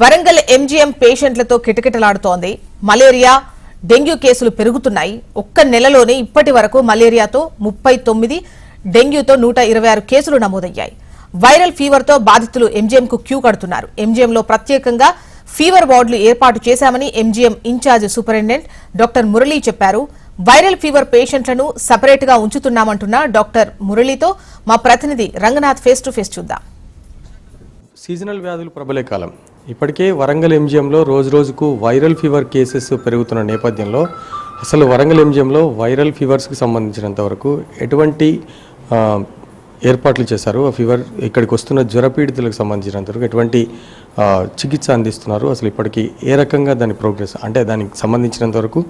Warangal MGM పేషెంట్లతో కిటకిటలాడుతోంది. Malaria dengue కేసులు పెరుగుతున్నాయి. ఒక్క నెలలోనే ఇప్పటి వరకు మలేరియాతో ముప్పై తొమ్మిది డెంగ్యూతో నూట ఇరవై ఆరు కేసులు నమోదయ్యాయి. వైరల్ ఫీవర్తో బాధితులు ఎంజీఎంకు క్యూ కడుతున్నారు. ఎంజీఎంలో ప్రత్యేకంగా ఫీవర్ వార్డులు ఏర్పాటు చేశామని MGM incharge superintendent doctor Murali చెప్పారు. వైరల్ ఫీవర్ పేషెంట్లను సపరేట్గా ఉంచుతున్నామంటున్న డాక్టర్ మురళీతో మా ప్రతినిధి రంగనాథ్ ఫేస్ టు ఫేస్ చూద్దాం. సీజనల్ వ్యాధులు ప్రబలే కాలం. ఇప్పటికే వరంగల్ ఎంజిఎంలో రోజు రోజుకు వైరల్ ఫీవర్ కేసెస్ పెరుగుతున్న నేపథ్యంలో అసలు వరంగల్ ఎంజిఎంలో వైరల్ ఫీవర్స్కి సంబంధించినంత వరకు ఎటువంటి ఏర్పాట్లు చేశారు. ఆ ఫీవర్ ఇక్కడికి వస్తున్న జ్వరపీడితులకు సంబంధించినంత వరకు ఎటువంటి చికిత్స అందిస్తున్నారు. అసలు ఇప్పటికీ ఏ రకంగా దాని ప్రోగ్రెస్ అంటే దానికి సంబంధించినంత వరకు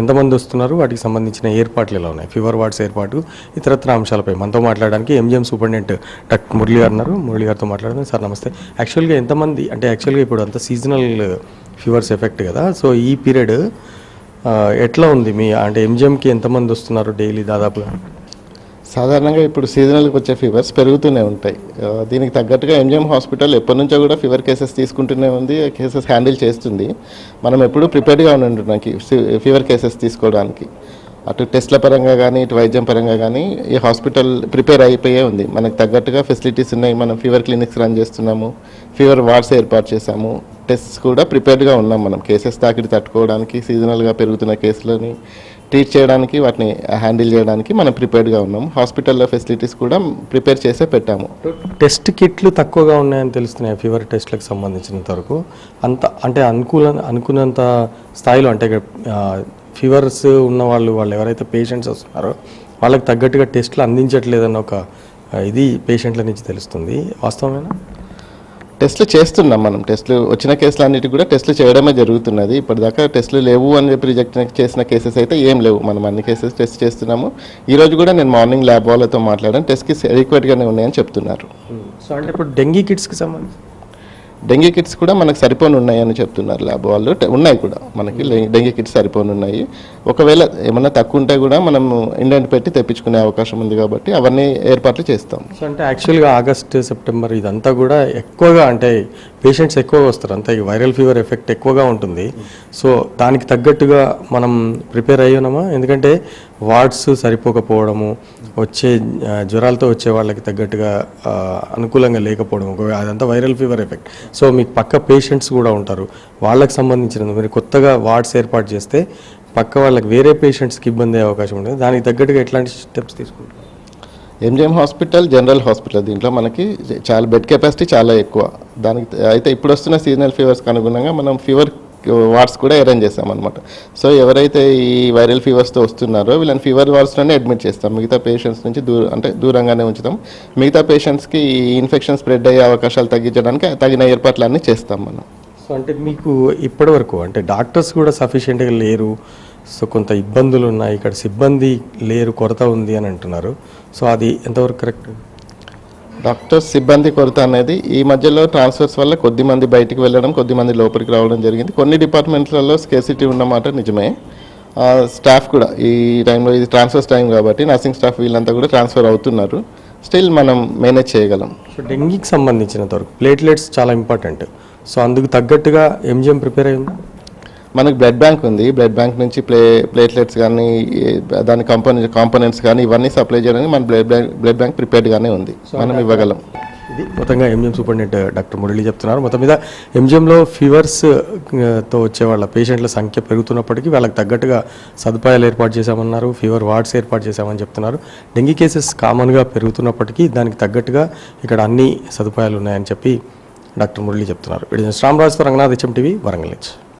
ఎంతమంది వస్తున్నారు? వాటికి సంబంధించిన ఏర్పాట్లు ఎలా ఉన్నాయి? ఫీవర్ వార్డ్స్ ఏర్పాటు ఇతరత్ర అంశాలపై మనతో మాట్లాడడానికి ఎంజిఎం సూపరింటెండెంట్ డాక్టర్ మురళి గారు ఉన్నారు. మురళి గారితో మాట్లాడదాం. సార్ నమస్తే. యాక్చువల్గా ఎంతమంది అంటే యాక్చువల్గా ఇప్పుడు అంత సీజనల్ ఫీవర్స్ ఎఫెక్ట్ కదా సో ఈ పీరియడ్ ఎట్లా ఉంది మీ అంటే ఎంజిఎంకి ఎంతమంది వస్తున్నారు డైలీ దాదాపుగా? సాధారణంగా ఇప్పుడు సీజనల్కి వచ్చే ఫీవర్స్ పెరుగుతూనే ఉంటాయి. దీనికి తగ్గట్టుగా ఎంజిఎం హాస్పిటల్ ఎప్పటి నుంచో కూడా ఫీవర్ కేసెస్ తీసుకుంటూనే ఉంది కేసెస్ హ్యాండిల్ చేస్తుంది. మనం ఎప్పుడూ ప్రిపేర్డ్గా ఉండడానికి ఫీవర్ కేసెస్ తీసుకోవడానికి. అటు టెస్ట్ల పరంగా కానీ ఇటు వైద్యం పరంగా కానీ ఈ హాస్పిటల్ ప్రిపేర్ అయిపోయే ఉంది. మనకు తగ్గట్టుగా ఫెసిలిటీస్ ఉన్నాయి. మనం ఫీవర్ క్లినిక్స్ రన్ చేస్తున్నాము ఫీవర్ వార్డ్స్ ఏర్పాటు చేశాము టెస్ట్స్ కూడా ప్రిపేర్డ్గా ఉన్నాం మనం. కేసెస్ తాకిడి తట్టుకోవడానికి సీజనల్గా పెరుగుతున్న కేసులని ట్రీట్ చేయడానికి వాటిని హ్యాండిల్ చేయడానికి మనం ప్రిపేర్డ్గా ఉన్నాము హాస్పిటల్లో ఫెసిలిటీస్ కూడా ప్రిపేర్ చేసే పెట్టాము. టెస్ట్ కిట్లు తక్కువగా ఉన్నాయని తెలుస్తున్నాయి ఫీవర్ టెస్ట్లకు సంబంధించినంత వరకు. అంత అంటే అనుకూల అనుకున్నంత స్థాయిలో అంటే ఫీవర్స్ ఉన్న వాళ్ళు వాళ్ళు ఎవరైతే పేషెంట్స్ వస్తున్నారో వాళ్ళకి తగ్గట్టుగా టెస్ట్లు అందించట్లేదన్న ఒక ఇది పేషెంట్ల నుంచి తెలుస్తుంది. వాస్తవమేనా? టెస్ట్లు చేస్తున్నాం మనం. టెస్ట్లు వచ్చిన కేసులు అన్నిటి కూడా టెస్ట్లు చేయడమే జరుగుతున్నది. ఇప్పటిదాకా టెస్ట్లు లేవు అని చెప్పి రిజెక్ట్ చేసిన కేసెస్ అయితే ఏం లేవు. మనం అన్ని కేసెస్ టెస్ట్ చేస్తున్నాము. ఈ రోజు కూడా నేను మార్నింగ్ ల్యాబ్ వాళ్ళతో మాట్లాడాను. టెస్ట్కి అడిక్వేట్గానే ఉన్నాయని చెప్తున్నారు. సో అంటే ఇప్పుడు డెంగీ కిట్స్కి సంబంధించి డెంగీ కిట్స్ కూడా మనకు సరిపోని ఉన్నాయని చెప్తున్నారు ల్యాబ్ వాళ్ళు. ఉన్నాయి కూడా మనకి డెంగ్యూ డెంగీ కిట్స్ సరిపోని ఉన్నాయి ఒకవేళ ఏమన్నా తక్కువ ఉంటే కూడా మనం ఇండెంట్ పెట్టి తెప్పించుకునే అవకాశం ఉంది కాబట్టి అవన్నీ ఏర్పాట్లు చేస్తాం. సో అంటే యాక్చువల్గా ఆగస్ట్ సెప్టెంబర్ ఇదంతా కూడా ఎక్కువగా అంటే పేషెంట్స్ ఎక్కువగా వస్తారు. అంతా ఈ వైరల్ ఫీవర్ ఎఫెక్ట్ ఎక్కువగా ఉంటుంది. సో దానికి తగ్గట్టుగా మనం ప్రిపేర్ అయ్యి ఉన్నామా? ఎందుకంటే వార్డ్స్ సరిపోకపోవడము వచ్చే జ్వరాలతో వచ్చే వాళ్ళకి తగ్గట్టుగా అనుకూలంగా లేకపోవడం ఒక- అదంతా వైరల్ ఫీవర్ ఎఫెక్ట్. సో మీకు పక్క పేషెంట్స్ కూడా ఉంటారు. వాళ్ళకి సంబంధించిన మీరు కొత్తగా వార్డ్స్ ఏర్పాటు చేస్తే పక్క వాళ్ళకి వేరే పేషెంట్స్కి ఇబ్బంది అయ్యే అవకాశం ఉంటుంది. దానికి తగ్గట్టుగా ఎట్లాంటి స్టెప్స్ తీసుకుంటారు? MGM hospital general hospital. దీంట్లో మనకి చాలా బెడ్ కెపాసిటీ చాలా ఎక్కువ. దానికి అయితే ఇప్పుడు వస్తున్న సీజనల్ ఫీవర్స్కి అనుగుణంగా మనం ఫీవర్ వార్డ్స్ కూడా అరేంజ్ చేస్తామన్నమాట. సో ఎవరైతే ఈ వైరల్ ఫీవర్స్తో వస్తున్నారో వీళ్ళని ఫీవర్ వార్డ్స్లోనే అడ్మిట్ చేస్తాం. మిగతా పేషెంట్స్ నుంచి దూర అంటే దూరంగానే ఉంచుతాం. మిగతా పేషెంట్స్కి ఈ ఇన్ఫెక్షన్ స్ప్రెడ్ అయ్యే అవకాశాలు తగ్గించడానికి తగిన ఏర్పాట్లన్నీ చేస్తాం మనం. సో అంటే మీకు ఇప్పటివరకు అంటే డాక్టర్స్ కూడా సఫిషియెంట్గా లేరు. సో కొంత ఇబ్బందులు ఉన్నాయి. ఇక్కడ సిబ్బంది లేరు కొరత ఉంది అని అంటున్నారు. సో అది ఎంతవరకు కరెక్ట్? డాక్టర్స్ సిబ్బంది కొరత అనేది ఈ మధ్యలో ట్రాన్స్ఫర్స్ వల్ల కొద్ది మంది బయటికి వెళ్ళడం కొద్ది మంది లోపలికి రావడం జరిగింది. కొన్ని డిపార్ట్మెంట్లలో స్కేసిటీ ఉన్నమాట నిజమే. స్టాఫ్ కూడా ఈ టైంలో ఇది ట్రాన్స్ఫర్స్ టైం కాబట్టి నర్సింగ్ స్టాఫ్ వీళ్ళంతా కూడా ట్రాన్స్ఫర్ అవుతున్నారు. స్టిల్ మనం మేనేజ్ చేయగలం. సో డెంగీకి సంబంధించినంత వరకు ప్లేట్లెట్స్ చాలా ఇంపార్టెంట్. సో అందుకు తగ్గట్టుగా ఎంజిఎం ప్రిపేర్ అయింది మనకు బ్లడ్ బ్యాంక్ ఉంది. బ్లడ్ బ్యాంక్ నుంచి ప్లే ప్లేట్లెట్స్ కానీ దాని కాంపోనెంట్ కాంపోనెంట్స్ కానీ ఇవన్నీ సప్లై చేయడానికి మన బ్లడ్ బ్యాంక్ బ్లడ్ బ్యాంక్ ప్రిపేర్డ్గానే ఉంది. మనం ఇవ్వగలం. ఇది మొత్తంగా ఎంజిఎం సూపరింటెండెంట్ డాక్టర్ మురళి చెప్తున్నారు. మొత్తం మీద ఎంజిఎంలో ఫీవర్స్తో వచ్చే వాళ్ళ పేషెంట్ల సంఖ్య పెరుగుతున్నప్పటికీ వాళ్ళకి తగ్గట్టుగా సదుపాయాలు ఏర్పాటు చేశామన్నారు. ఫీవర్ వార్డ్స్ ఏర్పాటు చేశామని చెప్తున్నారు. డెంగీ కేసెస్ కామన్గా పెరుగుతున్నప్పటికీ దానికి తగ్గట్టుగా ఇక్కడ అన్ని సదుపాయాలు ఉన్నాయని చెప్పి డాక్టర్ మురళి చెప్తున్నారు. Video Sramaraju Ranganath HM TV Warangal నుంచి.